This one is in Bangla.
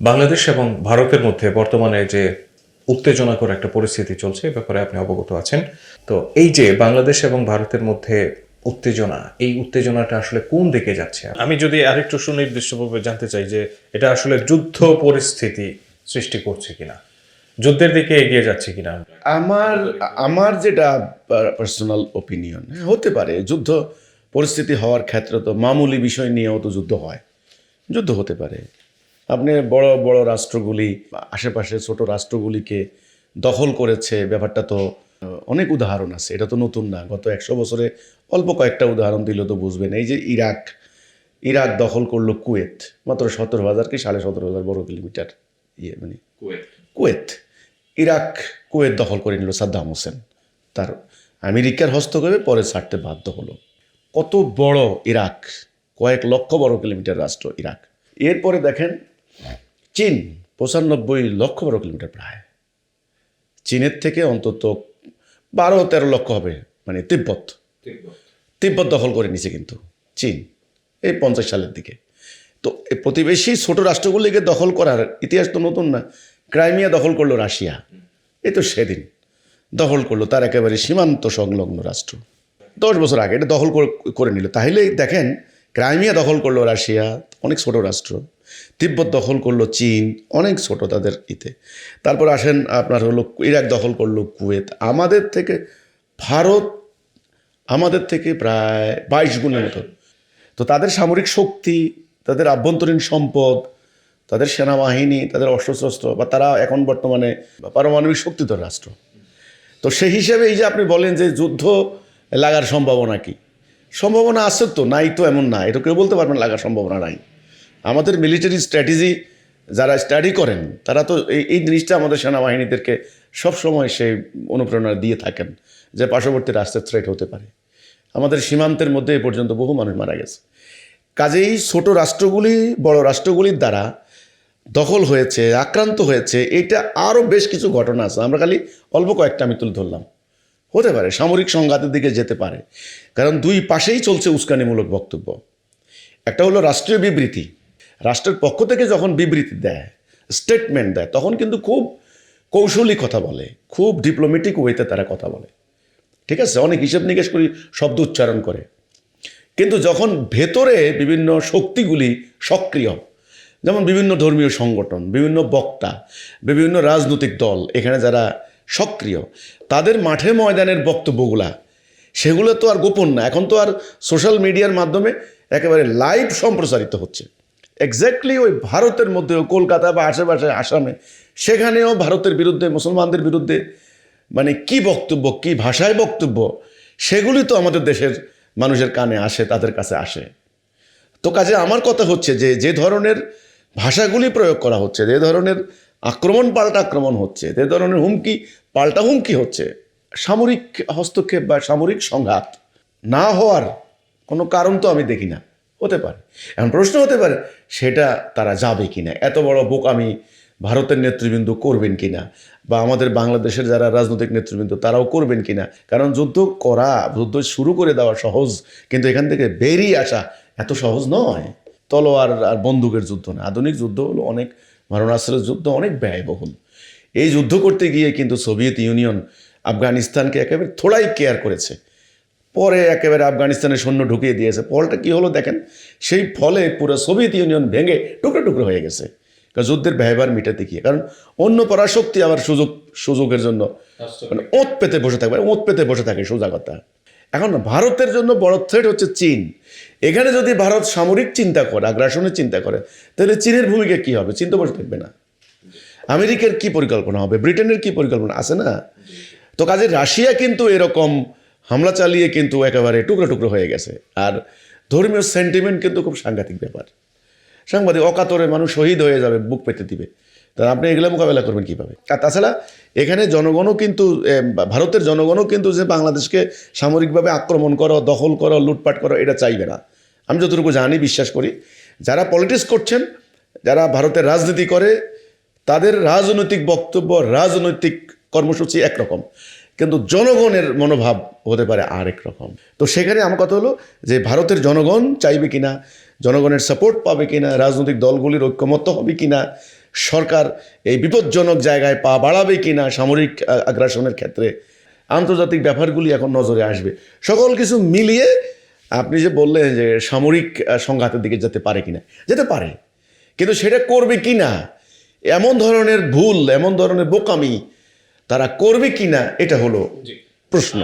বাংলাদেশ এবং ভারতের মধ্যে বর্তমানে যে উত্তেজনাকর একটা পরিস্থিতি চলছে এ ব্যাপারে আপনি অবগত আছেন। তো এই যে বাংলাদেশ এবং ভারতের মধ্যে উত্তেজনা এই উত্তেজনাটা আসলে কোন দিকে যাচ্ছে? আমি যদি আরেকটু সুনির্দিষ্টভাবে জানতে চাই যে এটা আসলে যুদ্ধ পরিস্থিতি সৃষ্টি করছে কিনা যুদ্ধের দিকে এগিয়ে যাচ্ছে কিনা আমার। আমার যেটা পার্সোনাল ওপিনিয়ন হতে পারে যুদ্ধ পরিস্থিতি হওয়ার ক্ষেত্রে তো মামুলি বিষয় নিয়েও তো যুদ্ধ হয়। যুদ্ধ হতে পারে। আপনি বড় বড় রাষ্ট্রগুলি আশেপাশে ছোট রাষ্ট্রগুলিকে দখল করেছে ব্যাপারটা তো অনেক উদাহরণ আছে। এটা তো নতুন না। গত একশো বছরে অল্প কয়েকটা উদাহরণ দিলে তো বুঝবেন। এই যে ইরাক ইরাক দখল করল কুয়েত। মাত্র সতেরো হাজার কি? সাড়ে সতেরো হাজার বড় কিলোমিটার ইয়ে মানে কুয়েত। ইরাক কুয়েত দখল করে নিল সাদ্দাম হোসেন। তার আমেরিকার হস্তক্ষেপে পরে ছাড়তে বাধ্য হলো। কত বড় ইরাক? কয়েক লক্ষ বড় কিলোমিটার রাষ্ট্র ইরাক। এরপরে দেখেন চীন পঁচানব্বই লক্ষ বারো কিলোমিটার প্রায়। চীনের থেকে অন্তত বারো তেরো লক্ষ হবে মানে তিব্বত। তিব্বত। দখল করে নিছে কিন্তু চীন এই পঞ্চাশ সালের দিকে। তো এই প্রতিবেশী ছোট রাষ্ট্রগুলিকে দখল করার ইতিহাস তো নতুন না ক্রাইমিয়া দখল করল রাশিয়া। এই তো সেদিন দখল করল তার একেবারে সীমান্ত সংলগ্ন রাষ্ট্র। দশ বছর আগে এটা দখল করে- করে নিল। তাহলে দেখেন ক্রাইমিয়া দখল করল রাশিয়া অনেক ছোট রাষ্ট্র। তিব্বত দখল করল চীন, অনেক ছোট তাদের ইতে। তারপর আসেন আপনার হলো ইরাক দখল করল কুয়েত। আমাদের থেকে ভারত, আমাদের থেকে প্রায় বাইশ গুণের মতো। তো তাদের সামরিক শক্তি, তাদের আভ্যন্তরীণ সম্পদ, তাদের সেনাবাহিনী, তাদের অস্ত্রশস্ত্র বা তারা এখন বর্তমানে পারমাণবিক শক্তিধর রাষ্ট্র। তো সেই হিসেবে এই যে আপনি বলেন যে যুদ্ধ লাগার সম্ভাবনা কি? সম্ভাবনা আছে তো, নাই তো এমন না। এটা কেউ বলতে পারবেন লাগার সম্ভাবনা নাই। আমাদের মিলিটারি স্ট্র্যাটেজি যারা স্টাডি করেন, তারা তো এই এই জিনিসটা আমাদের সেনাবাহিনীদেরকে সবসময় সেই অনুপ্রেরণা দিয়ে থাকেন যে পার্শ্ববর্তী রাষ্ট্রের থ্রেট হতে পারে। আমাদের সীমান্তের মধ্যে এ পর্যন্ত বহু মানুষ মারা গেছে। কাজেই ছোট রাষ্ট্রগুলি, বড় রাষ্ট্রগুলির দ্বারা দখল হয়েছে, আক্রান্ত হয়েছে, এটা আরও বেশ কিছু ঘটনা আছে। আমরা খালি অল্প কয়েকটা আমি তুলে ধরলাম। হতে পারে, সামরিক সংঘাতের দিকে যেতে পারে। কারণ দুই পাশেই চলছে উস্কানিমূলক বক্তব্য। একটা হলো রাষ্ট্রীয় বিবৃতি। রাষ্ট্রের পক্ষ থেকে যখন বিবৃতি দেয় স্টেটমেন্ট দেয়, তখন কিন্তু খুব কৌশলী কথা বলে, খুব ডিপ্লোমেটিক ওয়েতে তারা কথা বলে। ঠিক আছে? অনেক হিসেব নিকেশ করি শব্দ উচ্চারণ করে। কিন্তু যখন ভেতরে বিভিন্ন শক্তিগুলি সক্রিয়, যেমন বিভিন্ন ধর্মীয় সংগঠন, বিভিন্ন বক্তা, বিভিন্ন রাজনৈতিক দল, এখানে যারা সক্রিয়, তাদের মাঠে ময়দানের বক্তব্যগুলা, সেগুলো তো আর গোপন না। এখন তো আর সোশ্যাল মিডিয়ার মাধ্যমে একেবারে লাইভ সম্প্রচারিত হচ্ছে। এক্স্যাক্টলি ওই ভারতের মধ্যেও কলকাতা বা আশেপাশে আসামে, সেখানেও ভারতের বিরুদ্ধে, মুসলমানদের বিরুদ্ধে মানে কি বক্তব্য, কি ভাষায় বক্তব্য, সেগুলি তো আমাদের দেশের মানুষের কানে আসে, তাদের কাছে আসে। তো কাজে আমার কথা হচ্ছে যে যে ধরনের ভাষাগুলি প্রয়োগ করা হচ্ছে, যে ধরনের আক্রমণ পাল্টা আক্রমণ হচ্ছে, যে ধরনের হুমকি পাল্টা হুমকি হচ্ছে, সামরিক হস্তক্ষেপ বা সামরিক সংঘাত না হওয়ার কোনো কারণ তো আমি দেখি না। হতে পারে। এখন প্রশ্ন হতে পারে, সেটা তারা যাবে কি না এত বড় বোকামি ভারতের নেতৃবৃন্দ করবেন কিনা? বা আমাদের বাংলাদেশের যারা রাজনৈতিক নেতৃবৃন্দ, তারাও করবেন কি না কারণ যুদ্ধ করা, যুদ্ধ শুরু করে দেওয়া সহজ, কিন্তু এখান থেকে বেরিয়ে আসা এত সহজ নয়। তলোয়ার আর বন্দুকের যুদ্ধ না। আধুনিক যুদ্ধ হলো অনেক, মারণাস্ত্রের যুদ্ধ অনেক ব্যয়বহুল। এই যুদ্ধ করতে গিয়ে কিন্তু সোভিয়েত ইউনিয়ন আফগানিস্তানকে একেবারে থোড়াই কেয়ার করেছে। পরে একেবারে আফগানিস্তানের সৈন্য ঢুকিয়ে দিয়েছে। ফলটা কি হলো দেখেন? সেই ফলে পুরো সোভিয়েত ইউনিয়ন ভেঙে টুকরো টুকরো হয়ে গেছে। কারণ যুদ্ধের ব্যয়ভার মিটাতে গিয়ে। কারণ অন্য পরাশক্তি আবার সুযোগ সুযোগের জন্য মানে ওত পেতে বসে থাকবে ওত পেতে বসে থাকে সোজা কথা। এখন ভারতের জন্য বড় থ্রেট হচ্ছে চীন। এখানে যদি ভারত সামরিক চিন্তা করে আগ্রাসনের চিন্তা করে তাহলে চীনের ভূমিকা কি হবে? চীন তো বসে থাকবে না। আমেরিকার কি পরিকল্পনা হবে? ব্রিটেনের কি পরিকল্পনা? আছে না? তো কাজে রাশিয়া কিন্তু এরকম হামলা চালিয়ে কিন্তু একেবারে টুকরো টুকরো হয়ে গেছে। আর ধর্মীয় সেন্টিমেন্ট কিন্তু খুব সাংঘাতিক ব্যাপার। সাংবাদিক অকাতরে মানুষ শহীদ হয়ে যাবে, বুক পেতে দিবে। তা আপনি এগুলো মোকাবেলা করবেন কীভাবে? আর তাছাড়া এখানে জনগণও কিন্তু ভারতের জনগণও কিন্তু যে বাংলাদেশকে সামরিকভাবে আক্রমণ করো, দখল করো, লুটপাট করো, এটা চাইবে না। আমি যতটুকু জানি, বিশ্বাস করি, যারা পলিটিক্স করছেন, যারা ভারতের রাজনীতি করে, তাদের রাজনৈতিক বক্তব্য, রাজনৈতিক কর্মসূচি একরকম। কিন্তু জনগণের মনোভাব হতে পারে আরেক রকম। তো সেখানে আমার কথা হলো যে ভারতের জনগণ চাইবে কিনা, জনগণের সাপোর্ট পাবে কিনা, রাজনৈতিক দলগুলির ঐক্যমত্য হবে কিনা, সরকার এই বিপজ্জনক জায়গায় পা বাড়াবে কি না সামরিক আগ্রাসনের ক্ষেত্রে, আন্তর্জাতিক ব্যাপারগুলি এখন নজরে আসবে। সকল কিছু মিলিয়ে আপনি যে বললেন যে সামরিক সংঘাতের দিকে যেতে পারে কিনা, যেতে পারে। কিন্তু সেটা করবে কি না এমন ধরনের ভুল, এমন ধরনের বোকামি তারা করবে কি না এটা হলো প্রশ্ন।